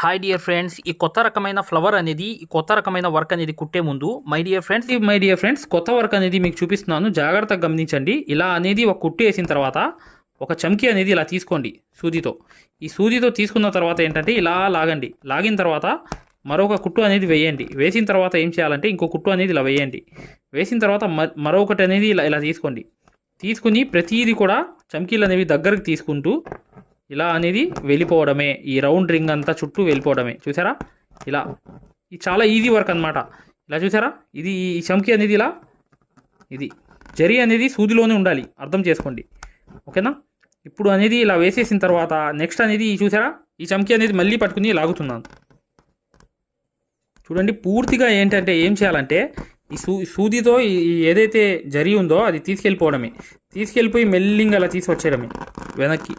Hi dear friends ఈ కొత్త రకమైన ఫ్లవర్ అనేది ఈ కొత్త రకమైన వర్క్ అనేది కుట్టే ముందు my dear friends my dear friends కొత్త వర్క్ అనేది మీకు చూపిస్తున్నాను. జాగ్రత్తగా గమనించండి. ఇలా అనేది ఒక కుట్టు వేసిన తర్వాత ఒక చమ్కీ అనేది ఇలా తీసుకోండి సూదితో. ఈ సూదితో తీసుకున్న తర్వాత ఏంటంటే ఇలా లాగండి. లాగిన తర్వాత మరొక కుట్టు అనేది వేయండి. వేసిన తర్వాత ఏం చేయాలంటే ఇంకో కుట్టు అనేది ఇలా వేయండి. వేసిన తర్వాత మరొకటి అనేది ఇలా ఇలా తీసుకోండి. తీసుకుని ప్రతిదీ కూడా చమ్కీలు అనేవి దగ్గరకు తీసుకుంటూ ఇలా అనేది వెళ్ళిపోవడమే. ఈ రౌండ్ రింగ్ అంతా చుట్టూ వెళ్ళిపోవడమే. చూసారా? ఇలా. ఇది చాలా ఈజీ వర్క్ అన్నమాట. ఇలా చూసారా? ఇది ఈ చమ్కీ అనేది ఇలా. ఇది. జరి అనేది సూదిలోనే ఉండాలి. అర్థం చేసుకోండి. ఓకేనా? ఇప్పుడు అనేది ఇలా వేసేసిన తర్వాత నెక్స్ట్ అనేది చూసారా? ఈ చమ్కి అనేది మళ్ళీ పట్టుకుని లాగుతున్నాను. చూడండి పూర్తిగా ఏంటంటే ఏం చేయాలంటే ఈ సూ సూదితో ఏదైతే జరి ఉందో అది తీసుకెళ్ళిపోవడమే. తీసుకెళ్ళిపోయి మెల్లింగ్ అలా తీసుకొచ్చేయడమే వెనక్కి.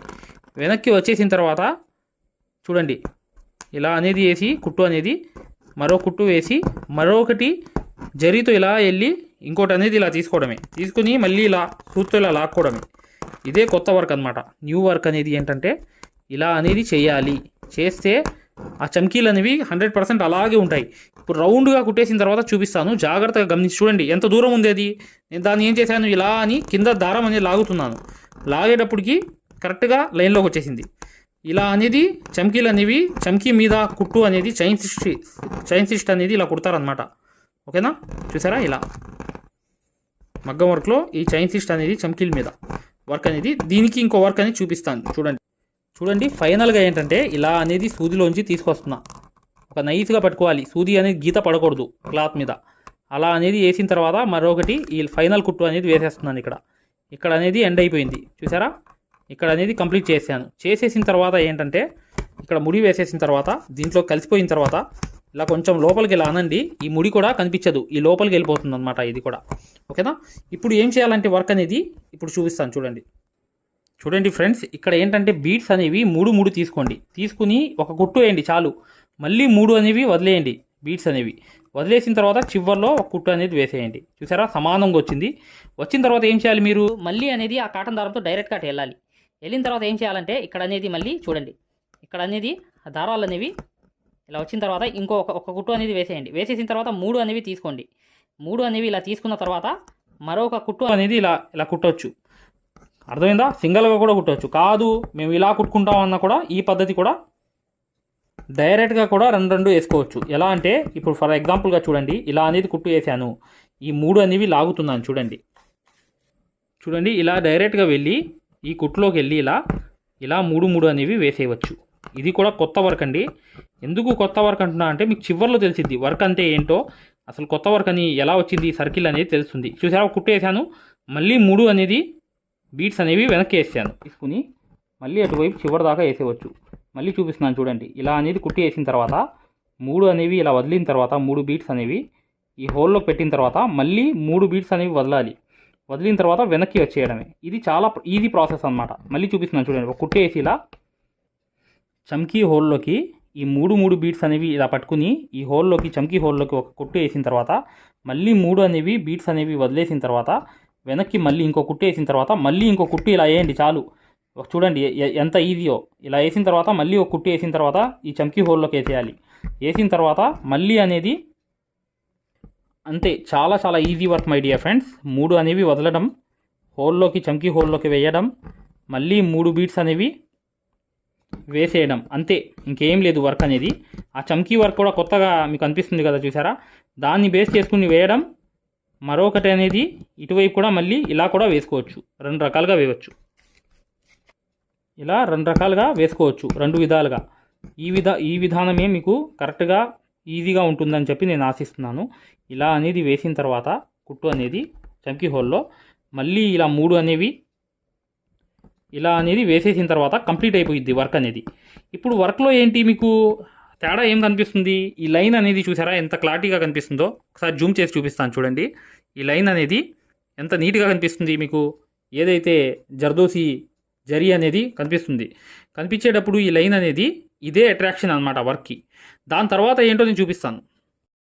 వెనక్కి వచ్చేసిన తర్వాత చూడండి ఇలా అనేది వేసి కుట్టు అనేది మరో కుట్టు వేసి మరొకటి జరీతో ఇలా వెళ్ళి ఇంకోటి అనేది ఇలా తీసుకోవడమే. తీసుకుని మళ్ళీ ఇలా సూత్తో ఇలా లాక్కోవడమే. ఇదే కొత్త వర్క్ అనమాట న్యూ వర్క్ అనేది ఏంటంటే ఇలా అనేది చేయాలి. చేస్తే ఆ చమ్కీలు అనేవి హండ్రెడ్ పర్సెంట్ అలాగే ఉంటాయి. ఇప్పుడు రౌండ్గా కుట్టేసిన తర్వాత చూపిస్తాను. జాగ్రత్తగా గమనించి చూడండి ఎంత దూరం ఉంది అది? నేను దాన్ని ఏం చేశాను? ఇలా అని కింద దారం అనేది లాగుతున్నాను. లాగేటప్పటికి కరెక్ట్గా లైన్లోకి వచ్చేసింది. ఇలా అనేది చమ్కీలు అనేవి చమ్కీ మీద కుట్టు అనేది చైన్ సిస్ట్ చైన్ సిస్ట్ అనేది ఇలా కుడతారనమాట ఓకేనా? చూసారా ఇలా? మగ్గం వర్క్లో ఈ చైన్ సిస్ట్ అనేది చమ్కీల మీద. వర్క్ అనేది దీనికి ఇంకో వర్క్ అనేది చూపిస్తాను. చూడండి. చూడండి ఫైనల్గా ఏంటంటే ఇలా అనేది సూదిలోంచి తీసుకొస్తున్నా. ఒక నైస్గా పట్టుకోవాలి. సూది అనేది గీత పడకూడదు క్లాత్ మీద. అలా అనేది వేసిన తర్వాత మరొకటి ఈ ఫైనల్ కుట్టు అనేది వేసేస్తున్నాను ఇక్కడ. ఇక్కడ అనేది ఎండ్ అయిపోయింది. చూసారా? ఇక్కడ అనేది కంప్లీట్ చేశాను. చేసేసిన తర్వాత ఏంటంటే ఇక్కడ ముడి వేసేసిన తర్వాత దీంట్లో కలిసిపోయిన తర్వాత ఇలా కొంచెం లోపలికి ఇలా అనండి ఈ ముడి కూడా కనిపించదు. ఈ లోపలికి వెళ్ళిపోతుంది అనమాట ఇది కూడా. ఓకేనా? ఇప్పుడు ఏం చేయాలంటే వర్క్ అనేది ఇప్పుడు చూపిస్తాను చూడండి. చూడండి ఫ్రెండ్స్ ఇక్కడ ఏంటంటే బీట్స్ అనేవి మూడు మూడు తీసుకోండి. తీసుకుని ఒక కుట్టు వేయండి చాలు. మళ్ళీ మూడు అనేవి వదిలేయండి బీట్స్ అనేవి. వదిలేసిన తర్వాత చివర్లో ఒక కుట్టు అనేది వేసేయండి. చూసారా? సమానంగా వచ్చింది. వచ్చిన తర్వాత ఏం చేయాలి మీరు? మళ్ళీ అనేది ఆ కాటన్ దారంతో డైరెక్ట్గా అటు వెళ్ళాలి. వెళ్ళిన తర్వాత ఏం చేయాలంటే ఇక్కడ అనేది మళ్ళీ చూడండి. ఇక్కడ అనేది ఆ దారాలు అనేవి ఇలా వచ్చిన తర్వాత ఇంకో ఒక కుట్టు అనేది వేసేయండి. వేసేసిన తర్వాత మూడు అనేవి తీసుకోండి. మూడు అనేవి ఇలా తీసుకున్న తర్వాత మరొక కుట్టు కుట్టు అనేది ఇలా ఇలా కుట్టవచ్చు అర్థమైందా? సింగిల్గా కూడా కుట్టవచ్చు కాదు మేము ఇలా కుట్టుకుంటాం అన్న కూడా ఈ పద్ధతి కూడా డైరెక్ట్గా కూడా రెండు రెండు వేసుకోవచ్చు. ఎలా అంటే ఇప్పుడు ఫర్ ఎగ్జాంపుల్గా చూడండి ఇలా అనేది కుట్టు వేసాను ఈ మూడు అనేవి లాగుతున్నాను చూడండి. చూడండి ఇలా డైరెక్ట్గా వెళ్ళి ఈ కుట్టులోకి వెళ్ళి ఇలా ఇలా మూడు మూడు అనేవి వేసేయవచ్చు. ఇది కూడా కొత్త వర్క్ అండి. ఎందుకు కొత్త వర్క్ అంటున్నా అంటే మీకు చివర్లో తెలిసింది వర్క్ అంటే ఏంటో అసలు కొత్త వర్క్ అని ఎలా వచ్చింది సర్కిల్ అనేది తెలుస్తుంది. చూసారా కుట్టు వేసాను మళ్ళీ మూడు అనేది బీట్స్ అనేవి వెనక్కి వేసాను. తీసుకుని మళ్ళీ అటువైపు చివరి దాకా వేసేవచ్చు మళ్ళీ చూపిస్తున్నాను చూడండి. ఇలా అనేది కుట్టి వేసిన తర్వాత మూడు అనేవి ఇలా వదిలిన తర్వాత మూడు బీట్స్ అనేవి ఈ హోల్లో పెట్టిన తర్వాత మళ్ళీ మూడు బీట్స్ అనేవి వదలాలి. వదిలిన తర్వాత వెనక్కి వచ్చేయడమే. ఇది చాలా ఈజీ ప్రాసెస్ అన్నమాట. మళ్ళీ చూపిస్తున్నాను చూడండి. ఒక కుట్టి వేసి ఇలా చమ్కీ హోల్లోకి ఈ మూడు మూడు బీట్స్ అనేవి ఇలా పట్టుకుని ఈ హోల్లోకి చమ్కీ హోల్లోకి ఒక కుట్టు వేసిన తర్వాత మళ్ళీ మూడు అనేవి బీట్స్ అనేవి వదిలేసిన తర్వాత వెనక్కి మళ్ళీ ఇంకో కుట్టు వేసిన తర్వాత మళ్ళీ ఇంకో కుట్టు ఇలా వేయండి చాలు. ఒక చూడండి ఎంత ఈజీయో ఇలా వేసిన తర్వాత మళ్ళీ ఒక కుట్టు వేసిన తర్వాత ఈ చమ్కీ హోల్లోకి వేసేయాలి. వేసిన తర్వాత మళ్ళీ అనేది అంతే చాలా చాలా easy work my dear friends మూడు అనేవి వదలడం హోల్లోకి చంకీ హోల్లోకి వేయడం మళ్ళీ మూడు బీట్స్ అనేవి వేసేయడం అంతే. ఇంకేం లేదు వర్క్ అనేది. ఆ చమ్కీ వర్క్ కూడా కొత్తగా మీకు అనిపిస్తుంది కదా చూసారా? దాన్ని బేస్ చేసుకుని వేయడం మరొకటి అనేది ఇటువైపు కూడా మళ్ళీ ఇలా కూడా వేసుకోవచ్చు. రెండు రకాలుగా వేయవచ్చు. ఇలా రెండు రకాలుగా వేసుకోవచ్చు రెండు విధాలుగా. ఈ విధ ఈ విధానమే మీకు కరెక్ట్గా ఈజీగా ఉంటుందని చెప్పి నేను ఆశిస్తున్నాను. ఇలా అనేది వేసిన తర్వాత కుట్టు అనేది చమ్కీ హోల్లో మళ్ళీ ఇలా మూడు అనేవి ఇలా అనేది వేసేసిన తర్వాత కంప్లీట్ అయిపోయింది వర్క్ అనేది. ఇప్పుడు వర్క్లో ఏంటి మీకు తేడా ఏం కనిపిస్తుంది? ఈ లైన్ అనేది చూసారా ఎంత క్లారిటీగా కనిపిస్తుందో? ఒకసారి జూమ్ చేసి చూపిస్తాను చూడండి. ఈ లైన్ అనేది ఎంత నీట్గా కనిపిస్తుంది మీకు? ఏదైతే జర్దోసి జరి అనేది కనిపిస్తుంది. కనిపించేటప్పుడు ఈ లైన్ అనేది ఇదే అట్రాక్షన్ అనమాట వర్క్కి దాని తర్వాత ఏంటో నేను చూపిస్తాను.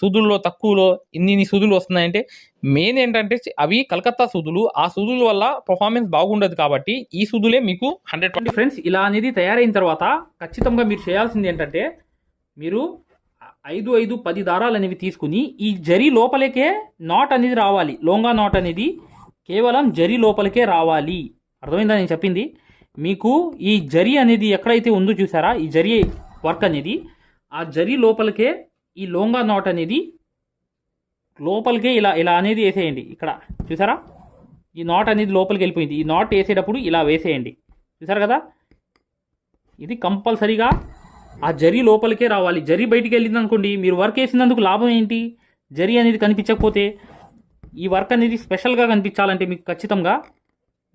సూదుల్లో తక్కువలో ఇన్ని ఇన్ని సూదులు వస్తున్నాయంటే మెయిన్ ఏంటంటే అవి కలకత్తా సూదులు. ఆ సూదుల వల్ల పర్ఫార్మెన్స్ బాగుండదు కాబట్టి ఈ సూదులే మీకు హండ్రెడ్ ట్వంటీ ఫ్రెండ్స్ ఇలా అనేది తయారైన తర్వాత ఖచ్చితంగా మీరు చేయాల్సింది ఏంటంటే మీరు ఐదు ఐదు పది దారాలు అనేవి తీసుకుని ఈ జరి లోపలికే నాట్ అనేది రావాలి. లోంగా నాట్ అనేది కేవలం జరి లోపలికే రావాలి. అర్థమైందా నేను చెప్పింది? మీకు ఈ జరి అనేది ఎక్కడైతే ఉందో చూసారా? ఈ జరి వర్క్ అనేది ఆ జరి లోపలికే ఈ లోంగా నాట్ అనేది లోపలికే ఇలా ఇలా అనేది వేసేయండి. ఇక్కడ చూసారా? ఈ నాట్ అనేది లోపలికి వెళ్ళిపోయింది. ఈ నాట్ వేసేటప్పుడు ఇలా వేసేయండి. చూసారు కదా? ఇది కంపల్సరీగా ఆ జరి లోపలికే రావాలి. జరి బయటికి వెళ్ళింది అనుకోండి మీరు వర్క్ వేసినందుకు లాభం ఏంటి? జరి అనేది కనిపించకపోతే ఈ వర్క్ అనేది స్పెషల్గా కనిపించాలంటే మీకు ఖచ్చితంగా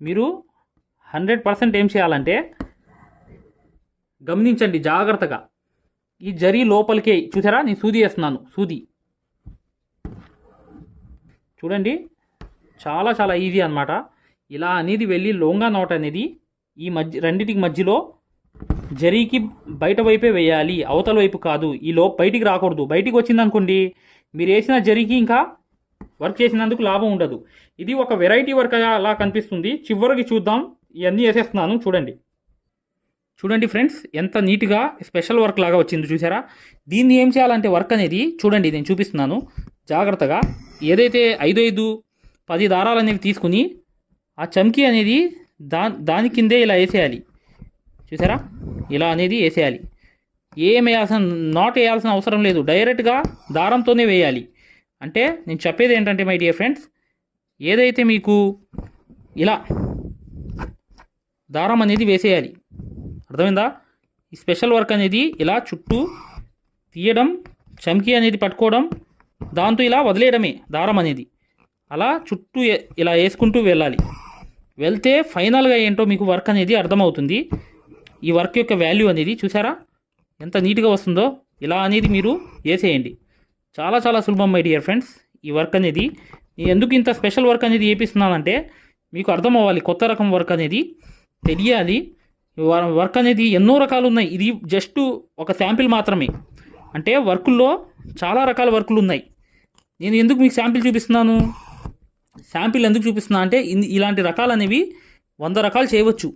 మీరు హండ్రెడ్ పర్సెంట్ ఏం చేయాలంటే గమనించండి జాగ్రత్తగా. ఈ జరి లోపలికే చూసారా? నేను సూది వేస్తున్నాను. సూది. చూడండి. చాలా చాలా ఈజీ అన్నమాట. ఇలా అనేది వెళ్ళి లోంగా నోట్ అనేది ఈ మధ్య రెండింటికి మధ్యలో జరీకి బయట వైపే వేయాలి. అవతల వైపు కాదు. ఈ లో బయటికి రాకూడదు. బయటికి వచ్చిందనుకోండి మీరు వేసిన జరీకి ఇంకా వర్క్ చేసినందుకు లాభం ఉండదు. ఇది ఒక వెరైటీ వర్క్ అలా కనిపిస్తుంది. చివరికి చూద్దాం. ఇవన్నీ వేసేస్తున్నాను. చూడండి. చూడండి ఫ్రెండ్స్ ఎంత నీట్గా స్పెషల్ వర్క్ లాగా వచ్చింది చూసారా? దీన్ని ఏం చేయాలంటే వర్క్ అనేది చూడండి నేను చూపిస్తున్నాను. జాగ్రత్తగా ఏదైతే ఐదు ఐదు పది దారాలు అనేవి తీసుకుని ఆ చమ్కీ అనేది దా దాని కిందే ఇలా వేసేయాలి. చూసారా? ఇలా అనేది వేసేయాలి. ఏం వేయాల్సిన నాట్ వేయాల్సిన అవసరం లేదు. డైరెక్ట్గా దారంతోనే వేయాలి. అంటే నేను చెప్పేది ఏంటంటే మై డియర్ ఫ్రెండ్స్ ఏదైతే మీకు ఇలా దారం అనేది వేసేయాలి. అర్థమైందా? ఈ స్పెషల్ వర్క్ అనేది ఇలా చుట్టూ తీయడం చమ్కి అనేది పట్టుకోవడం దాంతో ఇలా వదిలేయడమే దారం అనేది. అలా చుట్టూ ఇలా వేసుకుంటూ వెళ్ళాలి. వెళ్తే ఫైనల్గా ఏంటో మీకు వర్క్ అనేది అర్థమవుతుంది. ఈ వర్క్ యొక్క వాల్యూ అనేది చూసారా? ఎంత నీట్గా వస్తుందో ఇలా అనేది మీరు వేసేయండి. చాలా చాలా సులభం మై డియర్ ఫ్రెండ్స్. ఈ వర్క్ అనేది నేను ఎందుకు ఇంత స్పెషల్ వర్క్ అనేది వేపిస్తున్నానంటే మీకు అర్థం అవ్వాలి కొత్త రకం వర్క్ అనేది. తెలియాలి. వర్క్ అనేది ఎన్నో రకాలు ఉన్నాయి. ఇది జస్ట్ ఒక శాంపిల్ మాత్రమే. అంటే వర్కుల్లో చాలా రకాల వర్కులు ఉన్నాయి. నేను ఎందుకు మీకు శాంపిల్ చూపిస్తున్నాను? శాంపిల్ ఎందుకు చూపిస్తున్నా అంటే ఇలాంటి రకాలు అనేవి వంద రకాలు చేయవచ్చు.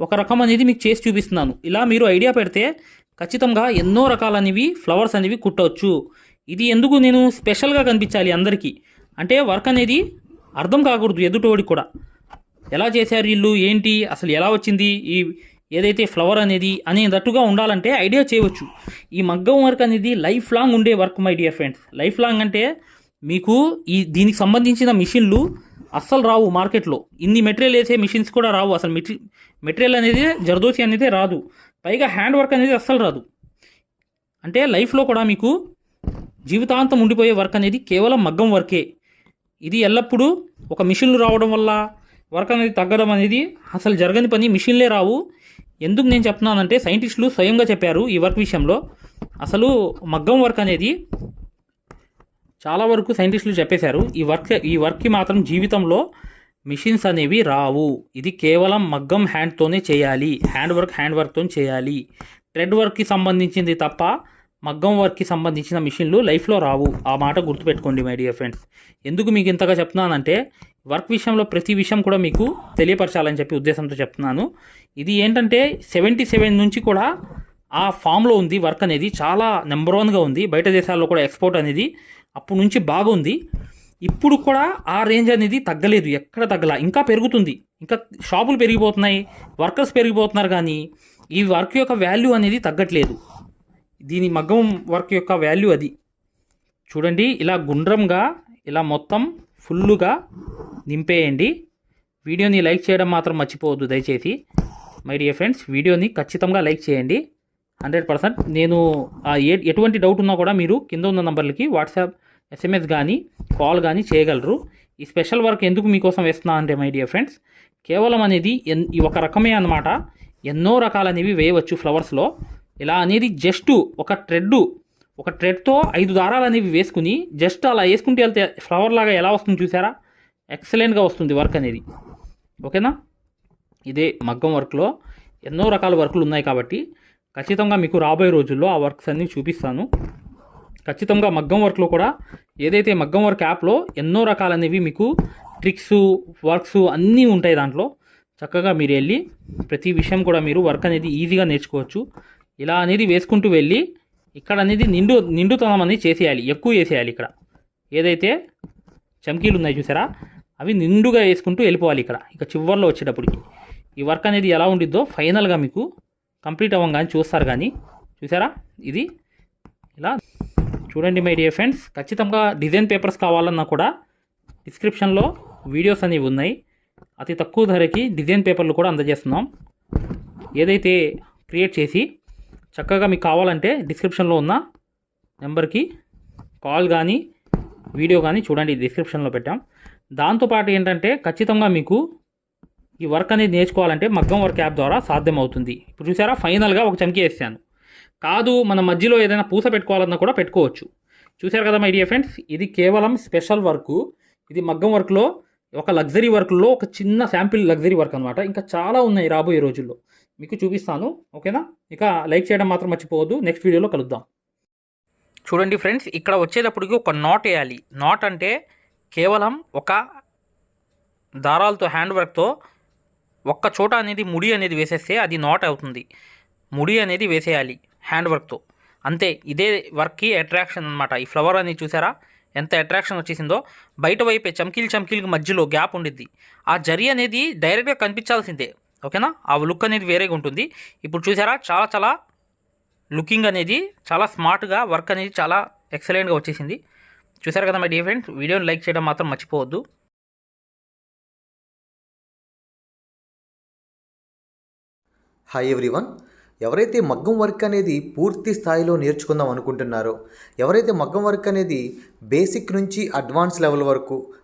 ఒక రకం అనేది మీకు చేసి చూపిస్తున్నాను. ఇలా మీరు ఐడియా పెడితే ఖచ్చితంగా ఎన్నో రకాలనేవి ఫ్లవర్స్ అనేవి కుట్టవచ్చు. ఇది ఎందుకు నేను స్పెషల్గా కనిపించాలి అందరికీ? అంటే వర్క్ అనేది అర్థం కాకూడదు ఎదుటోడికి కూడా. ఎలా చేశారు వీళ్ళు? ఏంటి? అసలు ఎలా వచ్చింది? ఈ ఏదైతే ఫ్లవర్ అనేది అనేటట్టుగా ఉండాలంటే ఐడియా చేయవచ్చు. ఈ మగ్గం వర్క్ అనేది లైఫ్ లాంగ్ ఉండే work my dear friends life long అంటే మీకు ఈ దీనికి సంబంధించిన మిషన్లు అస్సలు రావు మార్కెట్లో ఇన్ని మెటీరియల్ వేసే మిషన్స్ కూడా రావు. అసలు మెటీ మెటీరియల్ అనేది జర్దోసి అనేది రాదు. పైగా హ్యాండ్ వర్క్ అనేది అస్సలు రాదు. అంటే లైఫ్లో కూడా మీకు జీవితాంతం ఉండిపోయే వర్క్ అనేది కేవలం మగ్గం వర్కే ఇది ఎల్లప్పుడూ ఒక మిషన్లు రావడం వల్ల వర్క్ అనేది తగ్గడం అనేది అసలు జరగని పని మిషన్లే రావు. ఎందుకు నేను చెప్తున్నానంటే సైంటిస్టులు స్వయంగా చెప్పారు ఈ వర్క్ విషయంలో. అసలు మగ్గం వర్క్ అనేది చాలా వరకు సైంటిస్టులు చెప్పేశారు. ఈ వర్క్ ఈ వర్క్కి మాత్రం జీవితంలో మిషన్స్ అనేవి రావు. ఇది కేవలం మగ్గం హ్యాండ్తోనే చేయాలి. హ్యాండ్ వర్క్ హ్యాండ్ వర్క్తో చేయాలి. థ్రెడ్ వర్క్కి సంబంధించింది తప్ప మగ్గం వర్క్కి సంబంధించిన మిషన్లు లైఫ్లో రావు. ఆ మాట గుర్తుపెట్టుకోండి మై డియర్ ఫ్రెండ్స్. ఎందుకు మీకు ఇంతగా చెప్తున్నానంటే వర్క్ విషయంలో ప్రతి విషయం కూడా మీకు తెలియపరచాలని చెప్పి ఉద్దేశంతో చెప్తున్నాను. ఇది ఏంటంటే సెవెంటీ సెవెన్ నుంచి కూడా ఆ ఫామ్లో ఉంది వర్క్ అనేది. చాలా నెంబర్ వన్గా ఉంది. బయట దేశాల్లో కూడా ఎక్స్పోర్ట్ అనేది అప్పటి నుంచి బాగుంది ఇప్పుడు కూడా ఆ రేంజ్ అనేది తగ్గలేదు. ఎక్కడ తగ్గల ఇంకా పెరుగుతుంది. ఇంకా షాపులు పెరిగిపోతున్నాయి వర్కర్స్ పెరిగిపోతున్నారు కానీ ఈ వర్క్ యొక్క వాల్యూ అనేది తగ్గట్లేదు. దీని మగ్గం వర్క్ యొక్క వాల్యూ అది. చూడండి ఇలా గుండ్రంగా ఇలా మొత్తం ఫుల్లుగా నింపేయండి. వీడియోని లైక్ చేయడం మాత్రం మర్చిపోవద్దు దయచేసి. మై డియర్ ఫ్రెండ్స్ వీడియోని ఖచ్చితంగా లైక్ చేయండి. హండ్రెడ్ పర్సెంట్ నేను ఏ ఎటువంటి డౌట్ ఉన్నా కూడా మీరు కింద ఉన్న నంబర్లకి వాట్సాప్ ఎస్ఎంఎస్ కానీ కాల్ కానీ చేయగలరు. ఈ స్పెషల్ వర్క్ ఎందుకు మీకోసం వేస్తున్నా అంటే మై డియర్ ఫ్రెండ్స్ కేవలం అనేది ఒక రకమే అన్నమాట. ఎన్నో రకాలనేవి వేయవచ్చు ఫ్లవర్స్లో. ఇలా అనేది జస్ట్ ఒక ట్రెడ్ ఒక ట్రెడ్తో ఐదు దారాలు అనేవి వేసుకుని జస్ట్ అలా వేసుకుంటే వెళ్తే ఫ్లవర్ లాగా ఎలా వస్తుంది చూసారా? ఎక్సలెంట్గా వస్తుంది వర్క్ అనేది. ఓకేనా ఇదే మగ్గం వర్క్లో ఎన్నో రకాల వర్కులు ఉన్నాయి కాబట్టి ఖచ్చితంగా మీకు రాబోయే రోజుల్లో ఆ వర్క్స్ అన్నీ చూపిస్తాను. ఖచ్చితంగా మగ్గం వర్క్లో కూడా ఏదైతే మగ్గం వర్క్ యాప్లో ఎన్నో రకాలనేవి మీకు ట్రిక్స్ వర్క్స్ అన్నీ ఉంటాయి దాంట్లో. చక్కగా మీరు వెళ్ళి ప్రతి విషయం కూడా మీరు వర్క్ అనేది ఈజీగా నేర్చుకోవచ్చు. ఇలా అనేది వేసుకుంటూ వెళ్ళి ఇక్కడ అనేది నిండు నిండుతనం అనేది చేసేయాలి. ఎక్కువ వేసేయాలి ఇక్కడ. ఏదైతే చమ్కీలు ఉన్నాయి చూసారా? అవి నిండుగా వేసుకుంటూ వెళ్ళిపోవాలి ఇక్కడ. ఇక చివర్లో వచ్చేటప్పటికి. ఈ వర్క్ అనేది ఎలా ఉండిద్దో ఫైనల్గా మీకు కంప్లీట్ అవ్వగానే చూస్తారు కానీ. చూసారా? ఇది ఇలా. చూడండి మై డియర్ ఫ్రెండ్స్ ఖచ్చితంగా డిజైన్ పేపర్స్ కావాలన్నా కూడా డిస్క్రిప్షన్లో వీడియోస్ అనేవి ఉన్నాయి. అతి తక్కువ ధరకి డిజైన్ పేపర్లు కూడా అందజేస్తున్నాం. ఏదైతే క్రియేట్ చేసి చక్కగా మీకు కావాలంటే డిస్క్రిప్షన్లో ఉన్న నెంబర్కి కాల్ కానీ వీడియో కానీ చూడండి డిస్క్రిప్షన్లో పెట్టాం. దాంతోపాటు ఏంటంటే ఖచ్చితంగా మీకు ఈ వర్క్ అనేది నేర్చుకోవాలంటే మగ్గం వర్క్ యాప్ ద్వారా సాధ్యం అవుతుంది ఇప్పుడు చూసారా ఫైనల్గా ఒక చమ్కీ వేసాను. కాదు మన మధ్యలో ఏదైనా పూస పెట్టుకోవాలన్నా కూడా పెట్టుకోవచ్చు. చూసారు కదా మై డియర్ ఫ్రెండ్స్ ఇది కేవలం స్పెషల్ వర్క్. ఇది మగ్గం వర్క్లో ఒక లగ్జరీ వర్క్లో ఒక చిన్న శాంపిల్ లగ్జరీ వర్క్ అనమాట ఇంకా చాలా ఉన్నాయి రాబోయే రోజుల్లో. మీకు చూపిస్తాను ఓకేనా? ఇక లైక్ చేయడం మాత్రం మర్చిపోవద్దు. నెక్స్ట్ వీడియోలో కలుద్దాం. చూడండి ఫ్రెండ్స్ ఇక్కడ వచ్చేటప్పటికి ఒక నాట్ వేయాలి. నాట్ అంటే కేవలం ఒక దారాలతో హ్యాండ్ వర్క్తో ఒక్క చోట అనేది ముడి అనేది వేసేస్తే అది నాట్ అవుతుంది. ముడి అనేది వేసేయాలి హ్యాండ్ వర్క్తో అంతే ఇదే వర్క్కి అట్రాక్షన్ అనమాట ఈ ఫ్లవర్ అనేది చూసారా? ఎంత అట్రాక్షన్ వచ్చేసిందో. బయట వైపే చమ్కీలు చమ్కీలకి మధ్యలో గ్యాప్ ఉండిద్ది. ఆ జరి అనేది డైరెక్ట్గా కనిపించాల్సిందే. ఓకేనా? ఆ లుక్ అనేది వేరేగా ఉంటుంది. ఇప్పుడు చూసారా? చాలా చాలా లుకింగ్ అనేది చాలా స్మార్ట్గా వర్క్ అనేది చాలా ఎక్సలెంట్గా వచ్చేసింది. చూసారు కదా మై డియర్ ఫ్రెండ్స్? వీడియోని లైక్ చేయడం మాత్రం మర్చిపోవద్దు. హాయ్ ఎవ్రీవన్ ఎవరైతే మగ్గం వర్క్ అనేది పూర్తి స్థాయిలో నేర్చుకుందాం అనుకుంటున్నారో ఎవరైతే మగ్గం వర్క్ అనేది బేసిక్ నుంచి అడ్వాన్స్ లెవెల్ వరకు